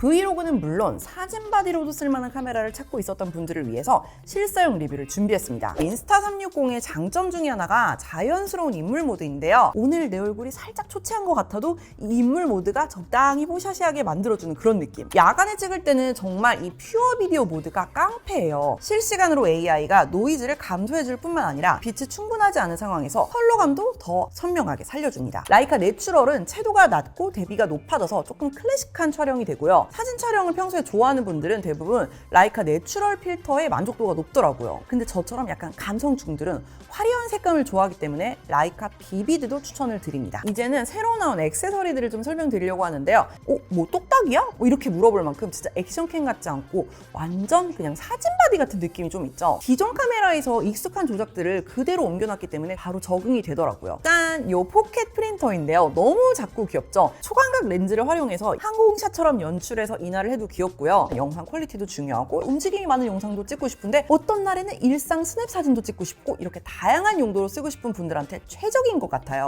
브이로그는 물론 사진 바디로도 쓸만한 카메라를 찾고 있었던 분들을 위해서 실사용 리뷰를 준비했습니다. 인스타 360의 장점 중에 하나가 자연스러운 인물 모드인데요. 오늘 내 얼굴이 살짝 초췌한 것 같아도 이 인물 모드가 적당히 뽀샤시하게 만들어주는 그런 느낌. 야간에 찍을 때는 정말 이 퓨어 비디오 모드가 깡패예요. 실시간으로 AI가 노이즈를 감소해줄 뿐만 아니라 빛이 충분하지 않은 상황에서 컬러감도 더 선명하게 살려줍니다. 라이카 내추럴은 채도가 낮고 대비가 높아져서 조금 클래식한 촬영이 되고요. 사진 촬영을 평소에 좋아하는 분들은 대부분 라이카 내추럴 필터의 만족도가 높더라고요. 근데 저처럼 약간 감성충들은 화려한 색감을 좋아하기 때문에 라이카 비비드도 추천을 드립니다. 이제는 새로 나온 액세서리들을 좀 설명드리려고 하는데요. 어, 뭐 똑딱이야? 뭐 이렇게 물어볼 만큼 진짜 액션캠 같지 않고 완전 그냥 사진 바디 같은 느낌이 좀 있죠. 기존 카메라에서 익숙한 조작들을 그대로 옮겨놨기 때문에 바로 적응이 되더라고요. 짠! 요 포켓 프린터인데요. 너무 작고 귀엽죠? 초광각 렌즈를 활용해서 항공샷처럼 연출해서 인화를 해도 귀엽고요. 영상 퀄리티도 중요하고 움직임이 많은 영상도 찍고 싶은데 어떤 날에는 일상 스냅 사진도 찍고 싶고 이렇게 다양한 용도로 쓰고 싶은 분들한테 최적인 것 같아요.